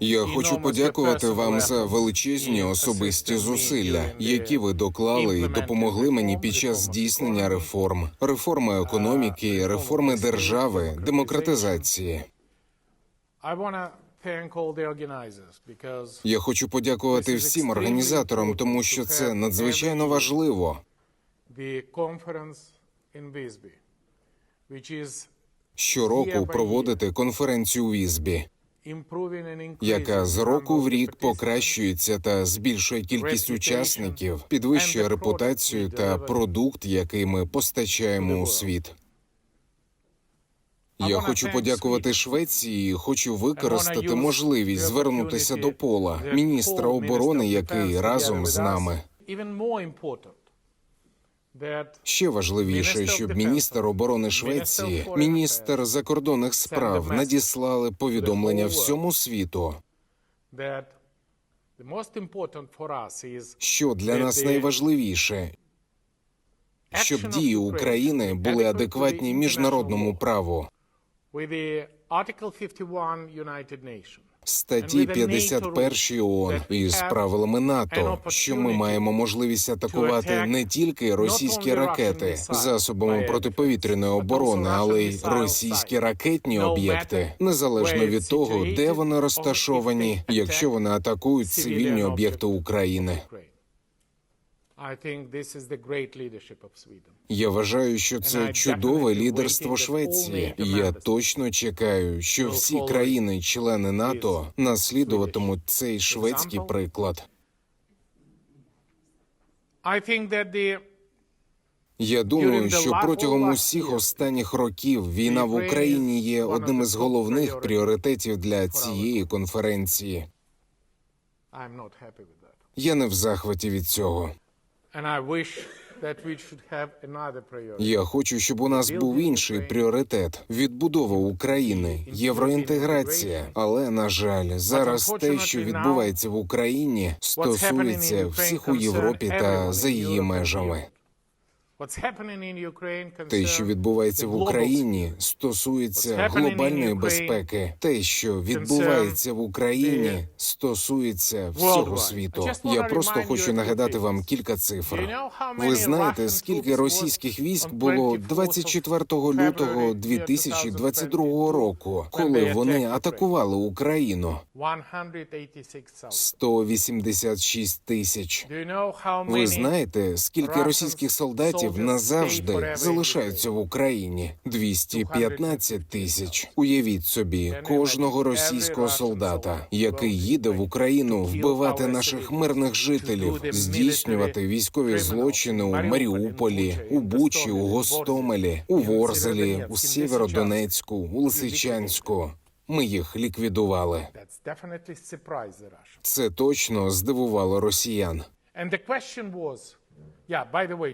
Я хочу подякувати вам за величезні особисті зусилля, які ви доклали і допомогли мені під час здійснення реформ, реформи економіки, реформи держави, демократизації. Я хочу подякувати всім організаторам, тому що це надзвичайно важливо. Щороку проводити конференцію Візбі, improving яка з року в рік покращується та збільшує кількість учасників, підвищує репутацію та продукт, який ми постачаємо у світ. Я хочу подякувати Швеції. і Хочу використати можливість звернутися до Пола, міністра оборони, який разом з нами. Ще важливіше, щоб міністр оборони Швеції, міністр закордонних справ надіслали повідомлення всьому світу, що для нас найважливіше, щоб дії України були адекватні міжнародному праву. Article 51 United Nations. Статті 51 ООН із правилами НАТО, що ми маємо можливість атакувати не тільки російські ракети засобами протиповітряної оборони, але й російські ракетні об'єкти, незалежно від того, де вони розташовані, якщо вони атакують цивільні об'єкти України. Я вважаю, що це чудове лідерство Швеції. Я точно чекаю, що всі країни-члени НАТО наслідуватимуть цей шведський приклад. Я думаю, що протягом усіх останніх років війна в Україні є одним із головних пріоритетів для цієї конференції. Я не в захваті від цього. Я хочу, щоб у нас був інший пріоритет відбудова України, євроінтеграція. Але на жаль, зараз те, що відбувається в Україні, стосується всіх у Європі та за її межами. Те, що відбувається в Україні, стосується глобальної безпеки. Те, що відбувається в Україні, стосується всього світу. Я просто хочу нагадати вам кілька цифр. Ви знаєте, скільки російських військ було 24 лютого 2022 року, коли вони атакували Україну? 186,000. 186 тисяч. Ви знаєте, скільки російських солдатів назавжди залишаються в Україні? 215 тисяч. Уявіть собі, кожного російського солдата, який їде в Україну вбивати наших мирних жителів, здійснювати військові злочини у Маріуполі, у Бучі, у Гостомелі, у Ворзелі, у Сєвєродонецьку, у Лисичанську. Ми їх ліквідували. Це точно здивувало росіян.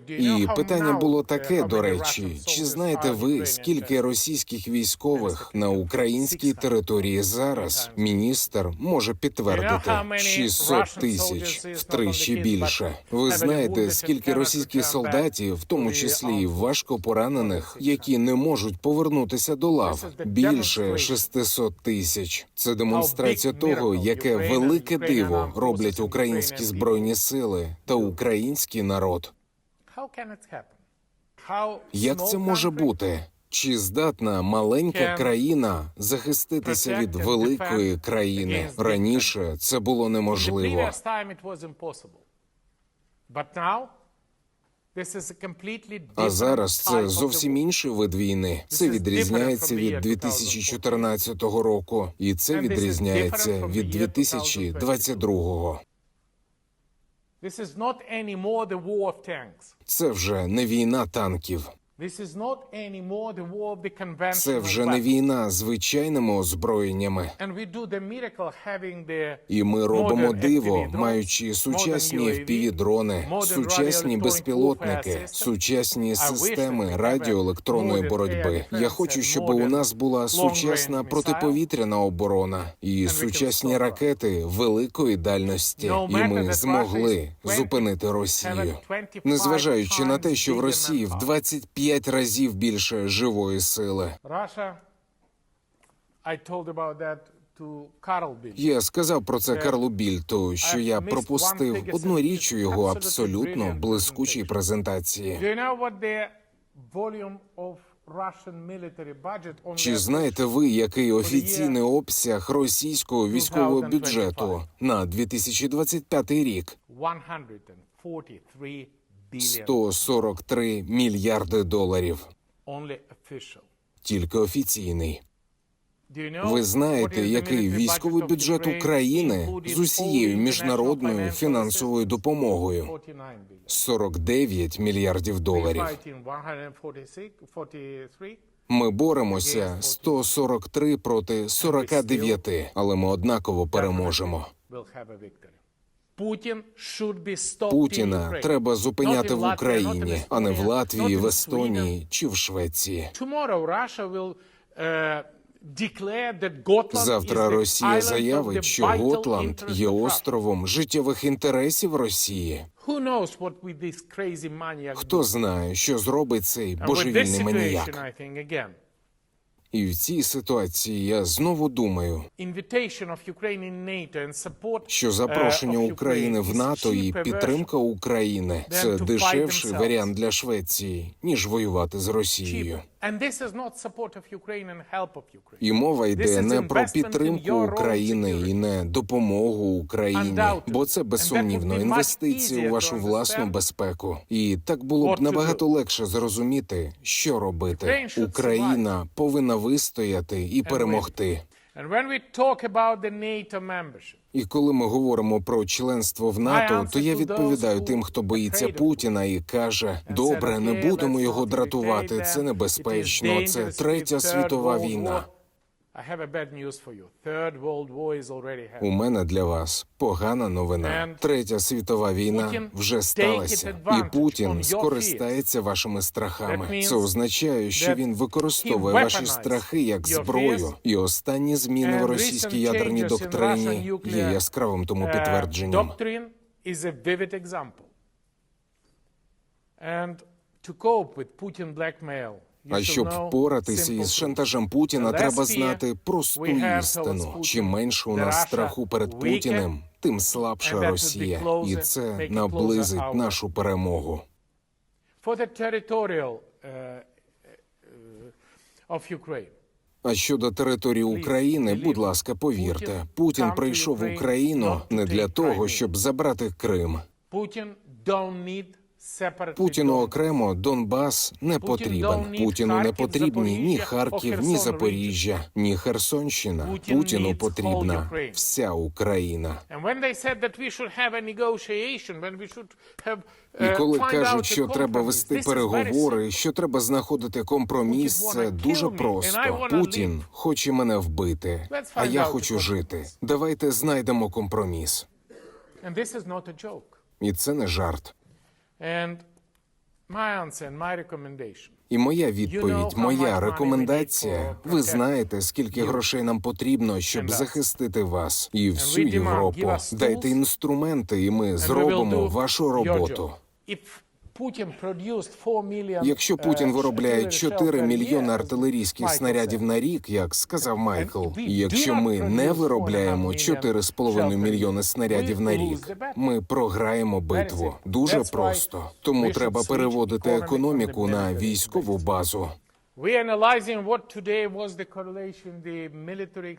І питання було uh, таке, до речі, чи знаєте ви, скільки російських військових на українській території зараз? Міністр може підтвердити 600 тисяч, втричі більше. Ви знаєте, скільки російських солдатів, в тому числі важко поранених, які не можуть повернутися до лав? Більше 600 тисяч. Це демонстрація того, яке велике диво роблять українські збройні сили та український народ. Як це може бути? Чи здатна маленька країна захиститися від великої країни? Раніше це було неможливо. А зараз це зовсім інший вид війни. Це відрізняється від year 2014 року, і це відрізняється від year 2022. This is not anymore the war of tanks. Це вже не війна танків. Це вже не війна звичайними озброєннями. І ми робимо диво, маючи сучасні fpv дрони, сучасні безпілотники, сучасні системи радіоелектронної боротьби. Я хочу, щоб у нас була сучасна протиповітряна оборона і сучасні ракети великої дальності, і ми змогли зупинити Росію. Незважаючи на те, що в Росії в 25 п'ять разів більше живої сили. Russia, I told about я сказав про це Карлу Більту, що я пропустив одну річ у його абсолютно блискучій презентації. Чи знаєте ви, який офіційний обсяг російського військового бюджету на 2025 рік? 143 143 мільярди доларів. Тільки офіційний. Ви знаєте, який військовий бюджет України з усією міжнародною фінансовою допомогою? 49 billion. 49 мільярдів доларів. fighting 146, 43. Ми боремося 143 проти 49, але ми однаково переможемо. Путіна треба зупиняти в Україні, а не в Латвії, в Естонії чи в Швеції. Uh, Завтра Росія заявить, що Готланд є островом життєвих інтересів Росії. Хто знає, що зробить цей божевільний маніяк? І в цій ситуації я знову думаю, що запрошення uh, України в НАТО і підтримка України це дешевший варіант для Швеції, ніж воювати з Росією. І мова йде не про підтримку України і не допомогу Україні, бо це безсумнівно інвестиції у вашу власну безпеку. І так було б набагато легше зрозуміти, що робити. Україна повинна вистояти і перемогти. І коли ми говоримо про членство в НАТО, то я відповідаю тим, хто боїться Путіна і каже: добре, не будемо його дратувати. Це небезпечно. Це третя світова війна. У мене для вас погана новина. Третя світова війна вже сталася, і Путін скористається вашими страхами. Це означає, що він використовує ваші страхи як зброю. І останні зміни в російській ядерній доктрині є яскравим тому Uh, підтвердженням. And to cope with Putin blackmail, А щоб впоратися із шантажем Путіна, треба знати просту істину. Чим менше у нас страху перед Путіним, тим слабша Росія, і це наблизить нашу перемогу. Uh, uh. А щодо території України, будь ласка, повірте, Путін прийшов в Україну не для того, щоб забрати Крим. Putin don't need Путіну окремо Донбас не потрібен. Путіну не потрібні ні Харків, ні Запоріжжя, ні Херсонщина. Путіну потрібна вся Україна. І uh, коли кажуть, що треба вести переговори, що треба знаходити компроміс, це дуже просто. Путін хоче мене вбити, а я хочу жити. Давайте знайдемо компроміс. І це не жарт. І моя відповідь, моя рекомендація. Ви знаєте, скільки грошей нам потрібно, щоб захистити вас і всю Європу. Дайте інструменти, і ми зробимо вашу роботу. Job. If Putin produced 4 million, Якщо uh, Путін виробляє artillery 4 мільйони артилерійських снарядів на рік, як сказав Майкл, і якщо ми не виробляємо 4,5 4,5 million мільйони снарядів на рік, ми програємо битву. Дуже просто. Тому треба переводити економіку на військову базу.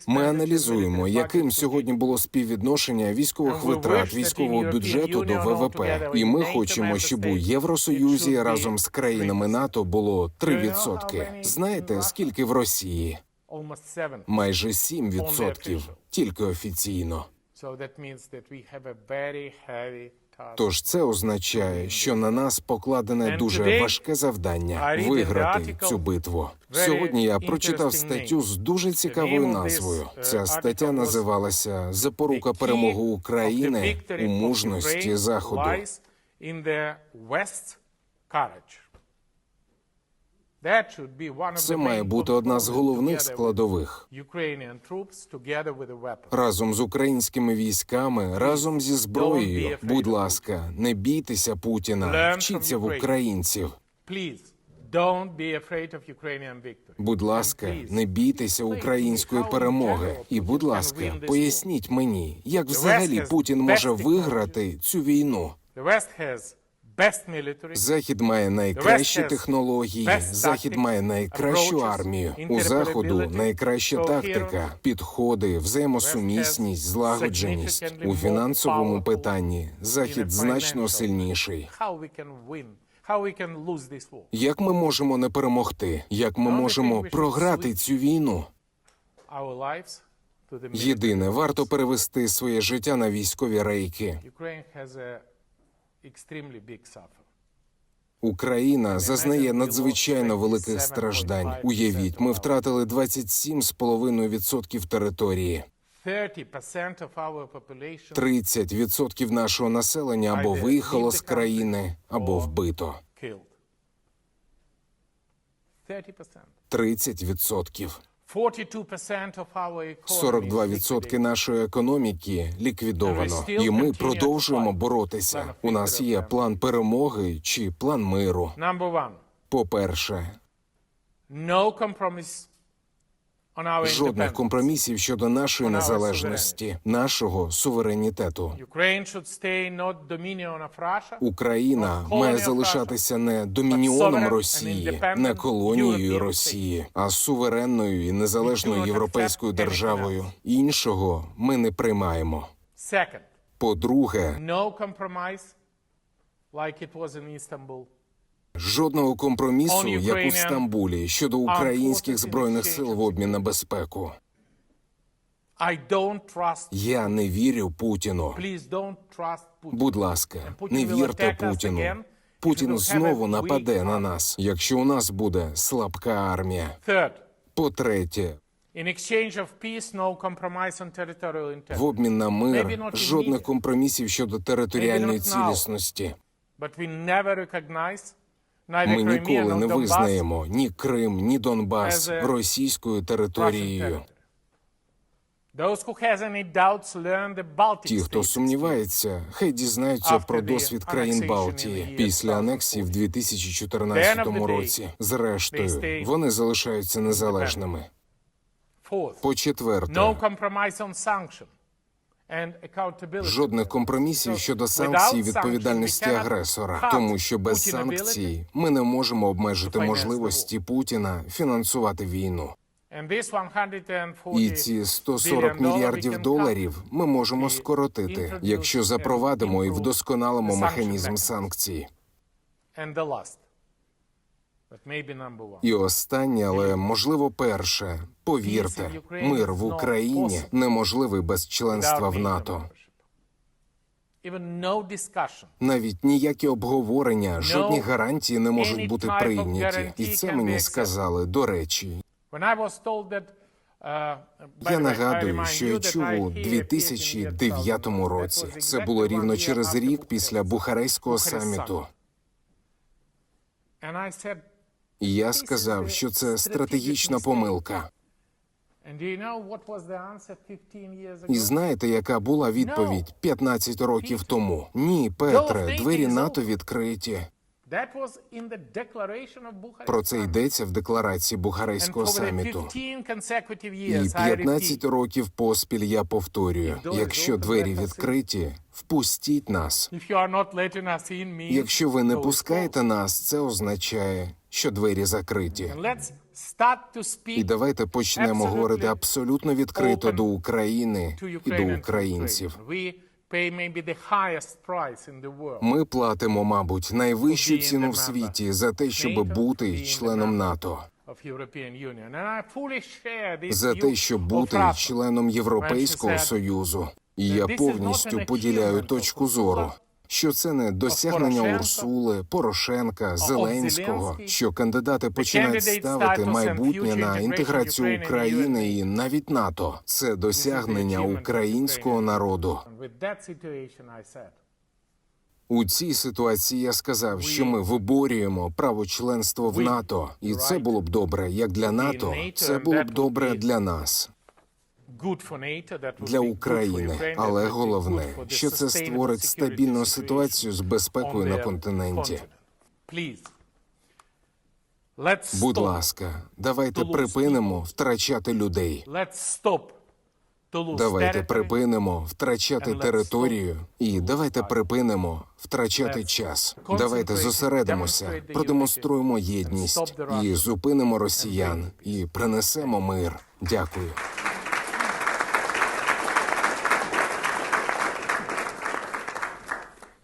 Ми аналізуємо, яким сьогодні було співвідношення військових витрат військового бюджету до ВВП. І ми хочемо, щоб у Євросоюзі разом з країнами 3%. НАТО було 3%. how many Знаєте, скільки в Росії? Майже 7%, official. тільки офіційно. So that means that we have a very heavy. Тож це означає, що на нас покладене дуже важке завдання виграти цю битву. Сьогодні я прочитав статтю з дуже цікавою назвою. uh, Ця стаття називалася Запорука перемоги України у мужності Заходу. Це має бути одна з головних складових. Разом з українськими військами, разом зі зброєю. Будь ласка, не бійтеся Путіна, вчіться в українців. Будь ласка, не бійтеся української перемоги. І, будь ласка, поясніть мені, як взагалі Путін може виграти цю війну. Захід має найкращі технології, захід має найкращу армію. У заходу найкраща тактика, підходи, взаємосумісність, злагодженість. У фінансовому питанні захід значно сильніший. Як ми можемо не перемогти? Як ми можемо програти цю війну? Єдине, варто перевести своє життя на військові рейки. Україна зазнає надзвичайно великих страждань. Уявіть, ми втратили 27,5% території. 30% of our population 30% нашого населення або виїхало з країни, або вбито. killed. 30%. 30%. 42% of our economy is 42% нашої економіки ліквідовано, і ми продовжуємо боротися. У нас є план перемоги чи план миру. по one, жодних компромісів щодо нашої незалежності, нашого суверенітету. Україна має залишатися не домініоном Росії, не колонією Росії, а суверенною і незалежною європейською державою. Іншого ми не приймаємо. По-друге, жодного компромісу, як у Стамбулі, щодо українських збройних сил в обмін на безпеку. Я не вірю Путіну. Будь ласка, не вірте Путіну. Путін знову нападе на нас, якщо у нас буде слабка армія. No compromise в обмін на мир жодних компромісів щодо територіальної цілісності. Ми ніколи не визнаємо ні Крим, ні Донбас російською територією. Ті, хто сумнівається, хай дізнаються про досвід країн Балтії після анексії в 2014. 2014 Then of the day, році. Зрештою, вони залишаються незалежними. Fourth, По-четверте, Жодних компромісів щодо санкцій відповідальності агресора, тому що без санкцій ми не можемо обмежити можливості Путіна фінансувати війну. And this 140 І ці 140 мільярдів доларів ми можемо скоротити, якщо запровадимо і вдосконалимо механізм санкцій. І останнє, але можливо перше. Повірте, мир в Україні неможливий без членства в НАТО. Навіть ніякі обговорення, жодні гарантії не можуть бути прийняті. І це мені сказали. До речі, uh, я нагадую, що я чув у here appeared in 2009 році. Це було рівно через рік після Бухарестського Bucharest саміту. Я сказав, що це стратегічна помилка. and do you know what was the answer 15 years ago? І знаєте, яка була відповідь 15 років тому? Ні, Петре, двері НАТО відкриті. Про це йдеться в декларації the саміту. 15 consecutive І years, 15 років поспіль я повторюю: якщо двері відкриті, впустіть нас. Якщо ви не пускаєте нас, це означає, що двері закриті. І давайте почнемо говорити абсолютно відкрито до України і до українців. Ми платимо, мабуть, найвищу ціну в світі за те, щоб бути членом НАТО, за те, щоб бути членом Європейського союзу. І я повністю поділяю точку зору. Що це не досягнення Урсули, Порошенка, Зеленського, що кандидати починають ставити майбутнє на інтеграцію України і навіть НАТО. Це досягнення українського народу. У цій ситуації я сказав, що ми виборюємо право членства в НАТО, і це було б добре як для НАТО, це було б добре для нас, для України. Але головне, що це створить стабільну ситуацію з безпекою на континенті. Будь ласка, давайте припинимо втрачати людей. Давайте припинимо втрачати територію і давайте припинимо втрачати час. Давайте зосередимося, продемонструємо єдність і зупинимо росіян і принесемо мир. Дякую.